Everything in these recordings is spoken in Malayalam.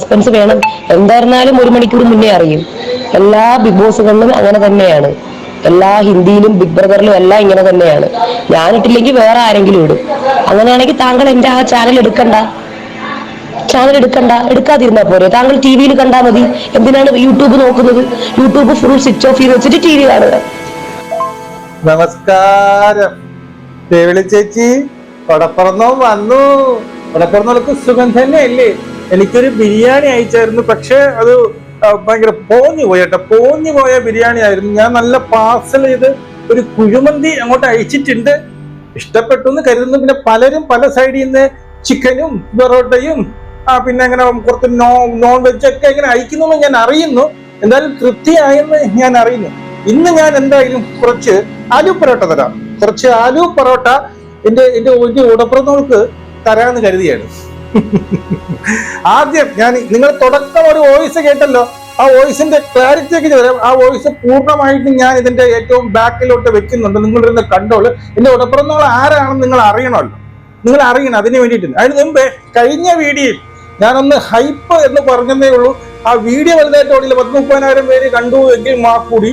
സസ്പെൻസ് വേണം. എന്തായിരുന്നാലും ഒരു മണിക്കൂർ മുന്നേ അറിയും. എല്ലാ ബിഗ് ബോസുകളിലും അങ്ങനെ തന്നെയാണ്. എല്ലാ ഹിന്ദിയിലും ബിഗ് ബ്രദറിലും എല്ലാം ഇങ്ങനെ തന്നെയാണ്. ഞാനിട്ടില്ലെങ്കിൽ വേറെ ആരെങ്കിലും ഇടും. അങ്ങനെയാണെങ്കിൽ താങ്കൾ എന്റെ ആ ചാനൽ എടുക്കണ്ട. ചാനൽ എടുക്കണ്ട. എടുക്കാതിരുന്നാ പോരെ. താങ്കൾ ടി വിയിൽ കണ്ടാൽ മതി. എന്തിനാണ് യൂട്യൂബ് നോക്കുന്നത്? യൂട്യൂബ് ഫുൾ സ്വിച്ച് ഓഫ് ചെയ്ത് വെച്ചിട്ട് ടി വി കാണുക. നമസ്കാരം. ചേച്ചി കൊടപ്പുറന്നോ വന്നു. കൊടപ്പുറന്നോൾക്ക് സുഖം തന്നെയല്ലേ? എനിക്കൊരു ബിരിയാണി അയച്ചായിരുന്നു പക്ഷെ അത് ഭയങ്കര പോഞ്ഞു പോയട്ടെ പോഞ്ഞു പോയ ബിരിയാണി ആയിരുന്നു. ഞാൻ നല്ല പാർസൽ ചെയ്ത് ഒരു കുഴിമന്തി അങ്ങോട്ട് അയച്ചിട്ടുണ്ട്. ഇഷ്ടപ്പെട്ടു എന്ന് കരുതുന്നു. പിന്നെ പലരും പല സൈഡിൽ നിന്ന് ചിക്കനും പൊറോട്ടയും ആ പിന്നെ അങ്ങനെ കുറച്ച് നോ നോൺ വെജ് ഒക്കെ ഇങ്ങനെ അയക്കുന്നു ഞാൻ അറിയുന്നു. എന്തായാലും തൃപ്തിയായെന്ന് ഞാൻ അറിയുന്നു. ഇന്ന് ഞാൻ എന്തായാലും കുറച്ച് ആലു പൊറോട്ട തരാം. കുറച്ച് ആലു പൊറോട്ട എന്റെ എന്റെ ഒരു ഉടപ്രതോൾക്ക് തരാമെന്ന് കരുതിയാണ്. ആദ്യം ഞാൻ നിങ്ങൾ തുടക്കം ഒരു വോയിസ് കേട്ടല്ലോ. ആ വോയിസിന്റെ ക്ലാരിറ്റിയൊക്കെ വരാം. ആ വോയിസ് പൂർണമായിട്ട് ഞാൻ ഇതിന്റെ ഏറ്റവും ബാക്കിലോട്ട് വെക്കുന്നുണ്ട്. നിങ്ങളിരുന്ന് കണ്ടോളൂ. എന്റെ ഉടപ്പുറന്നവൾ ആരാണെന്ന് നിങ്ങൾ അറിയണമല്ലോ. നിങ്ങൾ അറിയണം. അതിന് വേണ്ടിയിട്ട് അതിന് മുമ്പേ കഴിഞ്ഞ വീഡിയോയിൽ ഞാനൊന്ന് ഹൈപ്പ് എന്ന് പറഞ്ഞതേ ഉള്ളൂ. ആ വീഡിയോ വലുതായിട്ട് ഓടിയില്ല. പത്ത് മുപ്പതിനായിരം പേര് കണ്ടു എങ്കിൽ മാ കൂടി.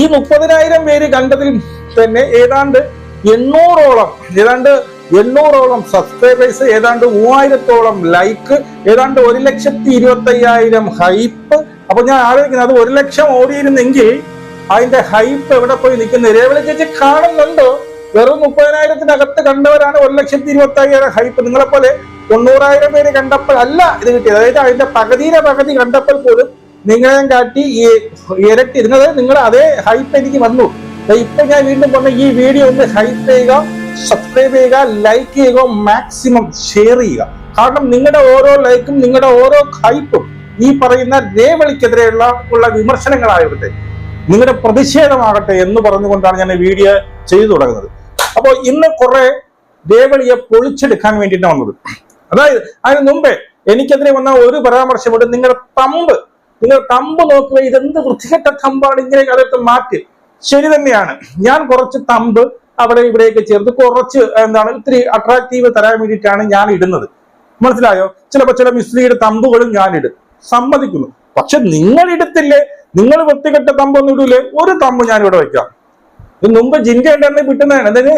ഈ മുപ്പതിനായിരം പേര് കണ്ടതിൽ തന്നെ ഏതാണ്ട് എണ്ണൂറോളം ഏതാണ്ട് എണ്ണൂറോളം സബ്സ്ക്രൈബേഴ്സ് ഏതാണ്ട് മൂവായിരത്തോളം ലൈക്ക് ഏതാണ്ട് ഒരു ലക്ഷത്തി ഇരുപത്തയ്യായിരം ഹൈപ്പ് അപ്പൊ ഞാൻ ആലോചിക്കുന്നത് അത് ഒരു ലക്ഷം ഓടിയിരുന്നെങ്കിൽ അതിന്റെ ഹൈപ്പ് എവിടെ പോയി നിൽക്കുന്നത് രേവളി ചേച്ചി കാണുന്നുണ്ടോ? വെറും മുപ്പതിനായിരത്തിനകത്ത് കണ്ടവരാണ് ഒരു ലക്ഷത്തി ഇരുപത്തി അയ്യായിരം ഹൈപ്പ് നിങ്ങളെ പോലെ തൊണ്ണൂറായിരം പേര് കണ്ടപ്പോഴല്ല ഇത് കിട്ടിയത്. അതായത് അതിന്റെ പകുതിയിലെ പകുതി കണ്ടപ്പോൾ പോലും നിങ്ങളെ കാട്ടി ഈ ഇരട്ടി ഇരുന്നത് നിങ്ങൾ അതേ ഹൈപ്പ് എനിക്ക് വന്നു. ഇപ്പൊ ഞാൻ വീണ്ടും പറഞ്ഞ ഈ വീഡിയോ ഒന്ന് ഹൈപ്പ് ചെയ്യുക. സബ്സ്ക്രൈബ് ചെയ്യുക ലൈക്ക് ചെയ്യുക മാക്സിമം ഷെയർ ചെയ്യുക. കാരണം നിങ്ങളുടെ ഓരോ ലൈക്കും നിങ്ങളുടെ ഓരോ ഹൈപ്പും ഈ പറയുന്ന രേവളിക്കെതിരെയുള്ള ഉള്ള വിമർശനങ്ങളാകട്ടെ നിങ്ങളുടെ പ്രതിഷേധമാകട്ടെ എന്ന് പറഞ്ഞുകൊണ്ടാണ് ഞാൻ ഈ വീഡിയോ ചെയ്തു തുടങ്ങുന്നത്. അപ്പോൾ ഇന്ന് കുറെ രേവളിയെ പൊളിച്ചെടുക്കാൻ വേണ്ടിയിട്ടാണ് വന്നത്. അതായത് അതിന് മുമ്പേ എനിക്കെതിരെ വന്ന ഒരു പരാമർശമുണ്ട്. നിങ്ങളുടെ തമ്പ് നിങ്ങളുടെ തമ്പ് നോക്കുക. ഇതെന്ത് വൃത്തികെട്ട തമ്പാണ് ഇങ്ങനെ കാലത്ത് മാറ്റി? ശരി തന്നെയാണ്. ഞാൻ കുറച്ച് തമ്പ് അവിടെ ഇവിടെയൊക്കെ ചേർത്ത് കുറച്ച് എന്താണ് ഇത്തിരി അട്രാക്റ്റീവ് തരാൻ വേണ്ടിയിട്ടാണ് ഞാൻ ഇടുന്നത്. മനസ്സിലായോ? ചിലപ്പോൾ ചില മിസ്ത്രീയുടെ തമ്പുകളും ഞാൻ ഇടും. സമ്മതിക്കുന്നു. പക്ഷെ നിങ്ങൾ ഇടത്തില്ലേ? നിങ്ങൾ വൃത്തികെട്ട തമ്പൊന്നും ഇടൂലേ? ഒരു തമ്പ് ഞാൻ ഇവിടെ വെക്കാം. ഇത് മുമ്പ് ജിൻഡ ഉണ്ടെന്ന് കിട്ടുന്നതാണ്. അതായത്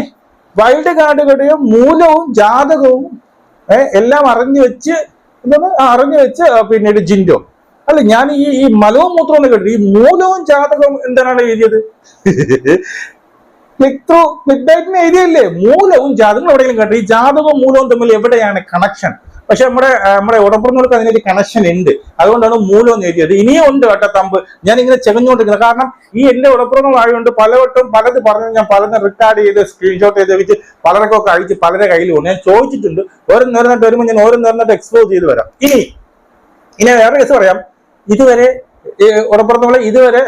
വൈൽഡ് കാർഡുകളുടെയും മൂലവും ജാതകവും എല്ലാം അറിഞ്ഞു വെച്ച് എന്താണ്? അറിഞ്ഞു വെച്ച് പിന്നീട് ജിൻഡോ. അല്ല ഞാൻ ഈ ഈ മലവും മൂത്രവും കേട്ടു ഈ മൂലവും ജാതകവും എന്താണ് എഴുതിയത്? ക്ലിക്ക് ത്രൂ ക്ലിക്ക് ഡേറ്റിന് എഴുതിയല്ലേ മൂലവും ജാതകവും എവിടെയെങ്കിലും കണ്ടു? ഈ ജാതകവും മൂലവും തമ്മിൽ എവിടെയാണ് കണക്ഷൻ പക്ഷെ നമ്മുടെ നമ്മുടെ ഉടമ്പുറങ്ങൾക്ക് അതിനൊരു കണക്ഷൻ ഉണ്ട്. അതുകൊണ്ടാണ് മൂലം എഴുതിയത് ഇനിയും ഉണ്ട് കേട്ടോ തമ്പ്. ഞാൻ ഇങ്ങനെ ചെകഞ്ഞുകൊണ്ടിരിക്കുന്നത് കാരണം ഈ എന്റെ ഉടപ്പുറങ്ങളായതുകൊണ്ട് പലവട്ടം പലത് പറഞ്ഞു ഞാൻ പലതും റെക്കോർഡ് ചെയ്ത് സ്ക്രീൻഷോട്ട് ചെയ്ത് വെച്ച് പലർക്കൊക്കെ പലരെ കയ്യിൽ കയ്യിലുണ്ട് ഞാൻ ചോദിച്ചിട്ടുണ്ട്. ഓരോ നേരിട്ട് വരുമ്പോൾ ഞാൻ ഓരോ നേരിട്ട് എക്സ്പ്ലോർ ചെയ്ത് വരാം. ഇനി ഇനി വേറെ കേസ് പറയാം. ഇതുവരെ ഉടപ്പുറന്നവളെ ഇതുവരെ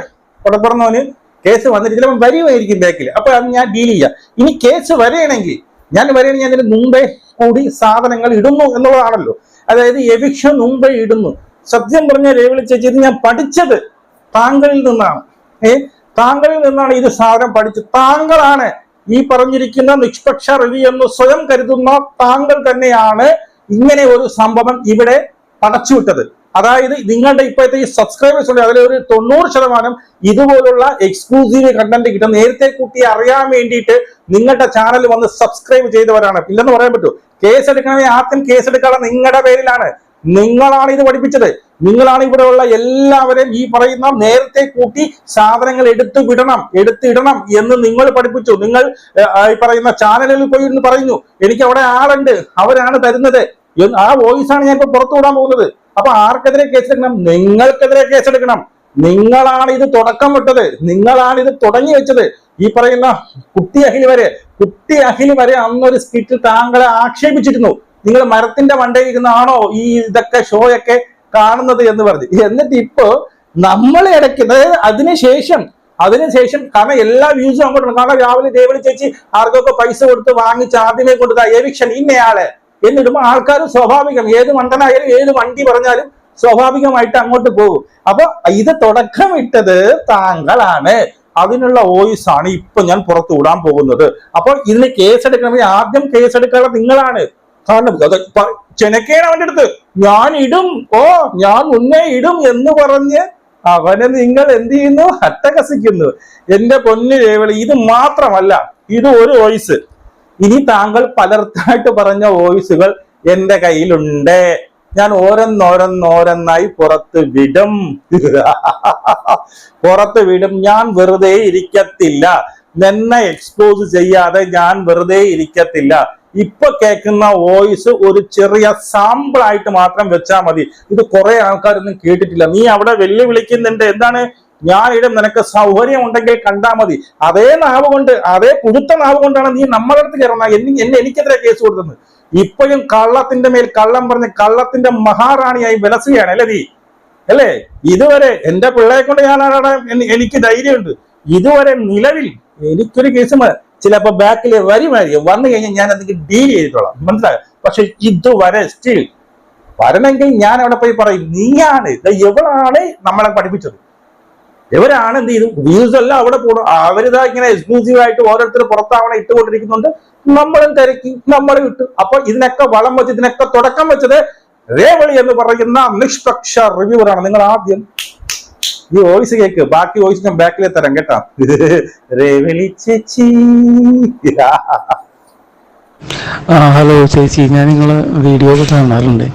ഉടപ്പുറന്നവന് കേസ് വന്നിട്ട് ചിലപ്പോൾ വരുമായിരിക്കും ബാക്കിൽ അപ്പൊ അത് ഞാൻ ഡീൽ ചെയ്യാം. ഇനി കേസ് വരികയാണെങ്കിൽ ഞാൻ വരികയാണെങ്കിൽ ഞാൻ ഇതിന് മുമ്പേ കൂടി സാധനങ്ങൾ ഇടുന്നു എന്നുള്ളതാണല്ലോ. അതായത് എവിക്ഷൻ മുമ്പേ ഇടുന്നു. സത്യം പറഞ്ഞ രേവിളി ചേച്ചി ഇത് ഞാൻ പഠിച്ചത് താങ്കളിൽ നിന്നാണ്. ഏ? താങ്കളിൽ നിന്നാണ് ഇത് സാധനം പഠിച്ചത്. താങ്കളാണ് ഈ പറഞ്ഞിരിക്കുന്ന നിഷ്പക്ഷ റവി എന്ന് സ്വയം കരുതുന്ന താങ്കൾ തന്നെയാണ് ഇങ്ങനെ ഒരു സംഭവം ഇവിടെ പടച്ചുവിട്ടത്. അതായത് നിങ്ങളുടെ ഇപ്പോഴത്തെ ഈ സബ്സ്ക്രൈബേഴ്സ് ഉണ്ട് അതിൽ ഒരു തൊണ്ണൂറ് ശതമാനം ഇതുപോലുള്ള എക്സ്ക്ലൂസീവ് കണ്ടന്റ് കിട്ടും. നേരത്തെ കുട്ടി അറിയാൻ വേണ്ടിയിട്ട് നിങ്ങളുടെ ചാനൽ വന്ന് സബ്സ്ക്രൈബ് ചെയ്തവരാണ്. ഇല്ലെന്ന് പറയാൻ പറ്റൂ. കേസ് എടുക്കണമെങ്കിൽ ആദ്യം കേസ് എടുക്കാതെ നിങ്ങളുടെ പേരിലാണ്. നിങ്ങളാണ് ഇത് പഠിപ്പിച്ചത്. നിങ്ങളാണ് ഇവിടെയുള്ള എല്ലാവരെയും ഈ പറയുന്ന നേരത്തെ കൂട്ടി സാധനങ്ങൾ എടുത്തു വിടണം എടുത്തിടണം എന്ന് നിങ്ങൾ പഠിപ്പിച്ചു. നിങ്ങൾ ഈ പറയുന്ന ചാനലിൽ പോയി എന്ന് പറയുന്നു എനിക്ക് അവിടെ ആളുണ്ട് അവരാണ് തരുന്നത് ആ വോയിസ് ആണ് ഞാൻ ഇപ്പൊ പുറത്തു വിടാൻ പോകുന്നത്. അപ്പൊ ആർക്കെതിരെ കേസെടുക്കണം? നിങ്ങൾക്കെതിരെ കേസെടുക്കണം. നിങ്ങളാണ് ഇത് തുടക്കം വിട്ടത്. നിങ്ങളാണ് ഇത് തുടങ്ങി വെച്ചത്. ഈ പറയുന്ന കുട്ടി അഖിൽ വരെ കുട്ടി അഖിൽ വരെ അന്നൊരു സ്കിറ്റിൽ താങ്കളെ ആക്ഷേപിച്ചിരുന്നു. നിങ്ങൾ മരത്തിന്റെ മണ്ടയിൽ ഇരുന്നാണോ ഈ ഇതൊക്കെ ഷോയൊക്കെ കാണുന്നത് എന്ന് പറഞ്ഞു. എന്നിട്ട് ഇപ്പോ നമ്മളെ ഇടയ്ക്ക് അതായത് അതിനുശേഷം അതിനുശേഷം കാരണം എല്ലാ വ്യൂസും അങ്ങോട്ടുണ്ട് കാരണം രാവിലെ ദേവളി ചേച്ചി ആർക്കൊക്കെ പൈസ കൊടുത്ത് വാങ്ങിച്ച് ആദ്യമേ കൊണ്ടുതാ എവിക്ഷൻ ഇന്നയാളെ. എന്നിടുമ്പോൾ ആൾക്കാർ സ്വാഭാവികം ഏത് മണ്ടനായാലും ഏത് വണ്ടി പറഞ്ഞാലും സ്വാഭാവികമായിട്ട് അങ്ങോട്ട് പോകും. അപ്പൊ ഇത് തുടക്കമിട്ടത് താങ്കളാണ്. അതിനുള്ള വോയിസ് ആണ് ഇപ്പൊ ഞാൻ പുറത്തു വിടാൻ പോകുന്നത്. അപ്പോൾ ഇതിന് കേസെടുക്കണമെങ്കിൽ ആദ്യം കേസെടുക്കാനുള്ള നിങ്ങളാണ്. കാരണം ചെനക്കേണ് അവന്റെ അടുത്ത്. ഞാൻ ഇടും. ഓ ഞാൻ മുന്നേ ഇടും എന്ന് പറഞ്ഞ് അവനെ നിങ്ങൾ എന്ത് ചെയ്യുന്നു? അട്ടഹസിക്കുന്നു. എന്റെ പൊന്നു രേവളി ഇത് മാത്രമല്ല ഇത് ഒരു വോയിസ് ഇനി താങ്കൾ പലർത്തായിട്ട് പറഞ്ഞ വോയിസുകൾ എന്റെ കയ്യിലുണ്ട്. ഞാൻ ഓരോന്നോരോന്നോരോന്നായി പുറത്ത് വിടും. പുറത്ത് വിടും. ഞാൻ വെറുതെ ഇരിക്കത്തില്ല. എന്നെ എക്സ്പോസ് ചെയ്യാതെ ഞാൻ വെറുതെ ഇരിക്കത്തില്ല. ഇപ്പൊ കേൾക്കുന്ന വോയിസ് ഒരു ചെറിയ സാമ്പിൾ ആയിട്ട് മാത്രം വെച്ചാൽ മതി. ഇത് കുറെ ആൾക്കാരൊന്നും കേട്ടിട്ടില്ല. നീ അവിടെ വെല്ലുവിളിക്കുന്നുണ്ട്. എന്താണ് ഞാൻ ഇടും നിനക്ക് സൗകര്യം ഉണ്ടെങ്കിൽ കണ്ടാ മതി. അതേ നാവ് കൊണ്ട് അതേ പുഴുത്ത നാവ് കൊണ്ടാണ് നീ നമ്മളെ അടുത്ത് കയറുന്നത്. എന്നെ എനിക്കെതിരെ കേസ് കൊടുത്തത്. ഇപ്പോഴും കള്ളത്തിന്റെ മേൽ കള്ളം പറഞ്ഞ് കള്ളത്തിന്റെ മഹാറാണിയായി വിലസുകയാണ് അല്ലേ നീ? അല്ലേ? ഇതുവരെ എന്റെ പിള്ളയെ കൊണ്ട് ഞാൻ ആരാണ് എനിക്ക് ധൈര്യമുണ്ട്. ഇതുവരെ നിലവിൽ എനിക്കൊരു കേസ് മ- ചിലപ്പോ ബാക്കിൽ വരുമായിരിക്കും വന്നു കഴിഞ്ഞാൽ ഞാൻ അതിന് ഡീൽ ചെയ്തിട്ടോളാം. മനസ്സിലായോ? പക്ഷെ ഇതുവരെ സ്റ്റിൽ വരണമെങ്കിൽ ഞാൻ അവിടെ പോയി പറയും നീയാണ്. ഇത് എവളാണ് നമ്മളെ പഠിപ്പിച്ചത്? ഇവരാണ് എന്ത് ചെയ്തു? വ്യൂസ് എല്ലാം അവിടെ പോകണം അവരിതാ ഇങ്ങനെ എക്സ്ക്ലൂസീവ് ആയിട്ട് ഓരോരുത്തർ പുറത്താവണ ഇട്ടുകൊണ്ടിരിക്കുന്നുണ്ട്. നമ്മളും തിരക്കി നമ്മളും ഇട്ടു. അപ്പൊ ഇതിനൊക്കെ വളം വെച്ച് ഇതിനൊക്കെ തുടക്കം വെച്ചത് രേവളി എന്ന് പറയുന്ന നിഷ്പക്ഷ റിവ്യൂവറാണ് നിങ്ങൾ ആദ്യം ഈ വോയിസ് കേക്ക് ബാക്കി വോയിസ് ഞാൻ ബാക്കിലെ തരാം കേട്ടാ. രേവളി ചേച്ചി. ഹലോ ചേച്ചി. ഞാൻ നിങ്ങളെ വീഡിയോ കാണാറുണ്ട്.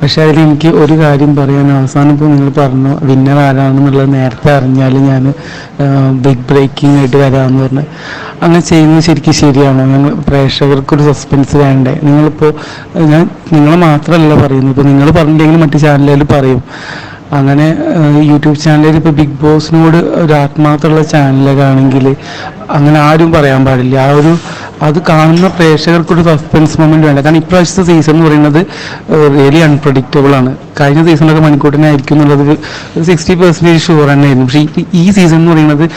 പക്ഷെ അതിൽ എനിക്ക് ഒരു കാര്യം പറയാൻ അവസാനം ഇപ്പോൾ നിങ്ങൾ പറഞ്ഞു വിന്നർ ആരാണെന്നുള്ളത് നേരത്തെ അറിഞ്ഞാൽ ഞാൻ ബിഗ് ബ്രേക്കിംഗ് ആയിട്ട് വരാമെന്ന് പറഞ്ഞു. അങ്ങനെ ചെയ്യുന്നത് ശരിക്കും ശരിയാണോ? ഞങ്ങൾ പ്രേക്ഷകർക്കൊരു സസ്പെൻസ് വേണ്ടേ? നിങ്ങളിപ്പോൾ ഞാൻ നിങ്ങളെ മാത്രമല്ല പറയുന്നത്. ഇപ്പോൾ നിങ്ങൾ പറഞ്ഞില്ലെങ്കിൽ മറ്റു ചാനലുകളിൽ പറയും. അങ്ങനെ യൂട്യൂബ് ചാനലിൽ ഇപ്പോൾ ബിഗ് ബോസിനോട് ഒരു ആത്മാർത്ഥമുള്ള ചാനലൊക്കെ ആണെങ്കിൽ അങ്ങനെ ആരും പറയാൻ പാടില്ല. ആ ഒരു അത് കാണുന്ന പ്രേക്ഷകർക്കൊരു സസ്പെൻസ് മൊമെന്റ് വേണ്ട? കാരണം ഇപ്രാവശ്യത്തെ സീസൺ എന്ന് പറയുന്നത് റിയലി അൺപ്രഡിക്റ്റബിൾ ആണ്. കഴിഞ്ഞ സീസണൊക്കെ മണിക്കൂട്ടിനായിരിക്കും എന്നുള്ളത് ഒരു സിക്സ്റ്റി പെർസെന്റേജ് ഷുവർ തന്നെയായിരുന്നു. പക്ഷേ ഈ- സീസൺ എന്ന് പറയുന്നത്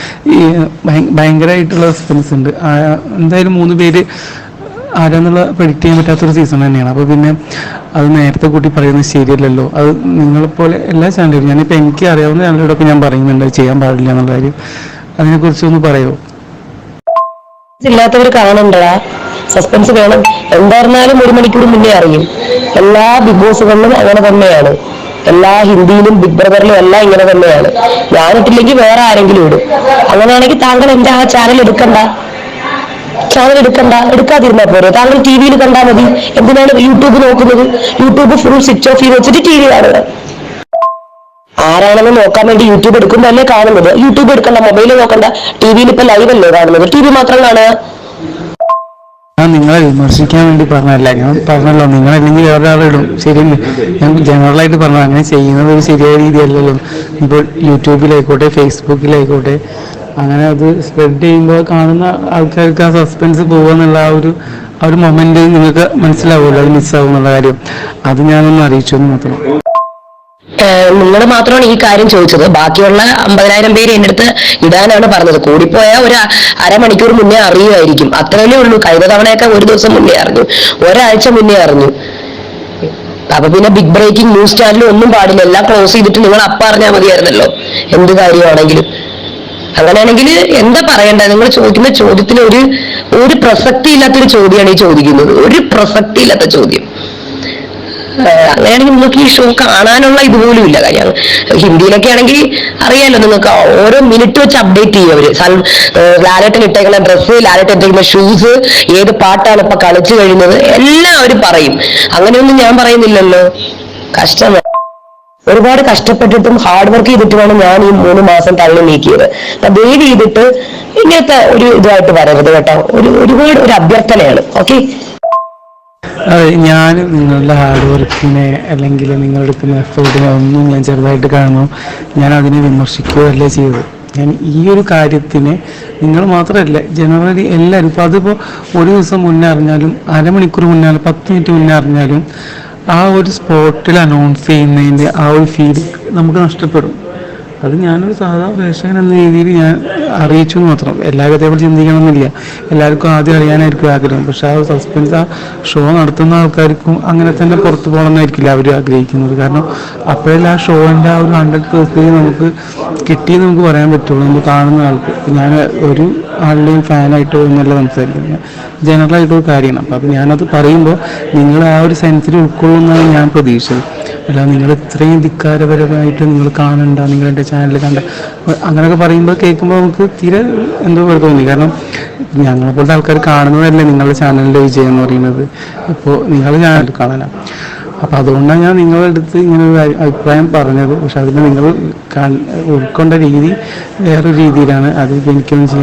ഭയങ്കരമായിട്ടുള്ള സസ്പെൻസ് ഉണ്ട്. എന്തായാലും മൂന്ന് പേര് ആരാന്നുള്ള പ്രഡിക്റ്റ് ചെയ്യാൻ പറ്റാത്തൊരു സീസൺ തന്നെയാണ്. അപ്പോൾ പിന്നെ അത് നേരത്തെ കൂട്ടി പറയുന്നത് ശരിയല്ലല്ലോ. അത് നിങ്ങളെപ്പോലെ എല്ലാ ചാനലുകളും ഞാനിപ്പോൾ എനിക്ക് അറിയാവുന്ന ചാനലുകളൊക്കെ ഞാൻ പറയുന്നുണ്ട് ചെയ്യാൻ പാടില്ല എന്നുള്ള കാര്യം. അതിനെക്കുറിച്ചൊന്ന് പറയുമോ ഇല്ലാത്തവർ കാണണ്ടടാ സസ്പെൻസ് വേണം. എന്തായിരുന്നാലും ഒരു മണിക്കൂർ മുന്നേ അറിയും. എല്ലാ ബിഗ് ബോസുകളിലും അങ്ങനെ തന്നെയാണ്. എല്ലാ ഹിന്ദിയിലും ബിഗ് ബ്രദറിലും എല്ലാം ഇങ്ങനെ തന്നെയാണ്. ഞാനിട്ടില്ലെങ്കിൽ വേറെ ആരെങ്കിലും ഇടും. അങ്ങനെയാണെങ്കിൽ താങ്കൾ എന്റെ ആ ചാനൽ എടുക്കണ്ട. ചാനൽ എടുക്കണ്ട. എടുക്കാതിരുന്നാൽ പോരെ. താങ്കൾ ടി വിയിൽ കണ്ടാൽ മതി. എന്തിനാണ് യൂട്യൂബ് നോക്കുന്നത്? യൂട്യൂബ് ഫുൾ സ്വിച്ച് ഓഫ് ചെയ്ത് വെച്ചിട്ട് ടി വി കാണുക. ആരാണെന്ന് നോക്കാൻ വേണ്ടി യൂട്യൂബ് എടുക്കുമ്പോഴല്ലേ കാണുന്നത്. യൂട്യൂബ് എടുക്കണ്ട മൊബൈൽ നോക്കണ്ട. ടി വിയിൽ ഇപ്പൊ ലൈവ് അല്ലേ കാണുന്നത്? ടി വി മാത്രം കാണുക. ഞാൻ നിങ്ങളെ വിമർശിക്കാൻ വേണ്ടി പറഞ്ഞല്ല ഞാൻ പറഞ്ഞല്ലോ നിങ്ങളല്ലെങ്കിൽ വേറൊരാളിടും ശരിയല്ലേ? ഞാൻ ജനറലായിട്ട് പറഞ്ഞു അങ്ങനെ ചെയ്യുന്നത് ഒരു ശരിയായ രീതിയല്ലല്ലോ. ഇപ്പോൾ യൂട്യൂബിലായിക്കോട്ടെ ഫേസ്ബുക്കിലായിക്കോട്ടെ അങ്ങനെ അത് സ്പ്രെഡ് ചെയ്യുമ്പോൾ കാണുന്ന ആൾക്കാർക്ക് ആ സസ്പെൻസ് പോകുക എന്നുള്ള ആ ഒരു ആ ഒരു മൊമെന്റ് നിങ്ങൾക്ക് മനസ്സിലാവുമല്ലോ അത് മിസ്സാവും എന്നുള്ള കാര്യം. അത് ഞാനൊന്ന് അറിയിച്ചു എന്ന് മാത്രം. നിങ്ങൾ മാത്രമാണ് ഈ കാര്യം ചോദിച്ചത്. ബാക്കിയുള്ള അമ്പതിനായിരം പേര് എന്റെ അടുത്ത് ഇടാനാണ് പറഞ്ഞത്. കൂടിപ്പോയാൽ ഒരു അരമണിക്കൂർ മുന്നേ അറിയുമായിരിക്കും. അത്രയല്ലേ ഉള്ളൂ. കഴിഞ്ഞ തവണയൊക്കെ ഒരു ദിവസം മുന്നേ അറിഞ്ഞു. ഒരാഴ്ച മുന്നേ അറിഞ്ഞു. അപ്പൊ പിന്നെ ബിഗ് ബ്രേക്കിംഗ് ന്യൂസ് ചാനലും ഒന്നും പാടില്ല. എല്ലാം ക്ലോസ് ചെയ്തിട്ട് നിങ്ങൾ അപ്പ അറിഞ്ഞാൽ മതിയായിരുന്നല്ലോ. എന്ത് കാര്യമാണെങ്കിലും. അങ്ങനെയാണെങ്കിൽ എന്താ പറയണ്ടത്? നിങ്ങൾ ചോദിക്കുന്ന ചോദ്യത്തിന് ഒരു ഒരു പ്രസക്തി ഇല്ലാത്തൊരു ചോദ്യമാണ് ഈ ചോദിക്കുന്നത്. ഒരു പ്രസക്തി ഇല്ലാത്ത ചോദ്യം. അങ്ങനെയാണെങ്കിൽ നിങ്ങൾക്ക് ഈ ഷോ കാണാനുള്ള ഇതുപോലും ഇല്ല. കാര്യം ഹിന്ദിയിലൊക്കെ ആണെങ്കിൽ അറിയാലോ നിങ്ങൾക്ക്. ഓരോ മിനിറ്റ് വെച്ച് അപ്ഡേറ്റ് ചെയ്യും അവർ. ലാലേട്ടൻ ഇട്ടേക്കുന്ന ഡ്രസ്സ് ലാലേട്ടൻ ഇട്ടേക്കുന്ന ഷൂസ് ഏത് പാട്ടാണ് ഇപ്പൊ കളിച്ചു കഴിയുന്നത് എല്ലാം അവർ പറയും. അങ്ങനെയൊന്നും ഞാൻ പറയുന്നില്ലല്ലോ. കഷ്ടം. ഒരുപാട് കഷ്ടപ്പെട്ടിട്ടും ഹാർഡ് വർക്ക് ചെയ്തിട്ടുമാണ് ഞാൻ ഈ മൂന്ന് മാസം തള്ളി നീക്കിയത്. അപ്പൊ ദയവ് ചെയ്തിട്ട് ഇങ്ങനത്തെ ഒരു ഇതായിട്ട് വരരുത് കേട്ടോ. ഒരു ഒരുപാട് ഒരു അഭ്യർത്ഥനയാണ്. ഓക്കെ ഞാൻ നിങ്ങളുടെ ഹാർഡ് വർക്കിനെ അല്ലെങ്കിൽ നിങ്ങൾ എടുക്കുന്ന എഫേർട്ടിനെ ഒന്നും ഞാൻ ചെറുതായിട്ട് കാണുന്നു. ഞാൻ അതിനെ വിമർശിക്കുകയല്ല ചെയ്തത്. ഞാൻ ഈ ഒരു കാര്യത്തിന് നിങ്ങൾ മാത്രമല്ല ജനറലി എല്ലാവരും ഇപ്പോൾ അതിപ്പോൾ ഒരു ദിവസം മുന്നേ അറിഞ്ഞാലും അരമണിക്കൂർ മുന്നേ പത്ത് മിനിറ്റ് മുന്നേ അറിഞ്ഞാലും ആ ഒരു സ്പോട്ടിൽ അനൗൺസ് ചെയ്യുന്നതിന്റെ ആ ഒരു ഫീൽ നമുക്ക് നഷ്ടപ്പെടും. അത് ഞാനൊരു സാധാ പ്രേക്ഷകൻ എന്ന രീതിയിൽ ഞാൻ അറിയിച്ചു മാത്രം. എല്ലാ അതേപോലെ ചിന്തിക്കണമെന്നില്ല. എല്ലാവർക്കും ആദ്യം അറിയാനായിരിക്കും ആഗ്രഹം. പക്ഷെ ആ സസ്പെൻസ് ആ ഷോ നടത്തുന്ന ആൾക്കാർക്കും അങ്ങനെ തന്നെ പുറത്തു പോകണമെന്നായിരിക്കില്ല അവർ ആഗ്രഹിക്കുന്നത്. കാരണം അപ്പോഴല്ല ആ ഷോന്റെ ആ ഒരു ഹൺഡ്രഡ് പെർസെന്റേജ് നമുക്ക് കിട്ടിയെന്ന് നമുക്ക് പറയാൻ പറ്റുള്ളൂ. നമ്മൾ കാണുന്ന ആൾക്ക്. ഞാൻ ഒരു ആളുടെയും ഫാനായിട്ടോ എന്നല്ല സംസാരിക്കുന്നത്. ജനറലായിട്ടൊരു കാര്യമാണ്. അപ്പം ഞാനത് പറയുമ്പോൾ നിങ്ങൾ ആ ഒരു സെൻസിൽ ഉൾക്കൊള്ളുന്നതാണ് ഞാൻ പ്രതീക്ഷിച്ചത്. അല്ല നിങ്ങൾ ഇത്രയും ധിക്കാരപരമായിട്ട് നിങ്ങൾ കാണണ്ട നിങ്ങൾ എന്റെ ചാനൽ കണ്ട. അങ്ങനെയൊക്കെ പറയുമ്പോൾ കേൾക്കുമ്പോൾ നമുക്ക് തീരെ എന്തോ പോലെ തോന്നി. കാരണം ഞങ്ങളെപ്പോലത്തെ ആൾക്കാർ കാണുന്നതല്ലേ നിങ്ങളുടെ ചാനലിന്റെ വിജയം എന്ന് പറയുന്നത്. ഇപ്പോൾ നിങ്ങൾ ചാനൽ കാണാനാണ് അപ്പോൾ അതുകൊണ്ടാണ് ഞാൻ നിങ്ങളുടെ അടുത്ത് ഇങ്ങനെ ഒരു അഭിപ്രായം പറഞ്ഞത്. പക്ഷെ അതിന് നിങ്ങൾ ഉൾക്കൊണ്ട രീതി വേറൊരു രീതിയിലാണ് അത് എനിക്കൊന്നും ചെയ്യാൻ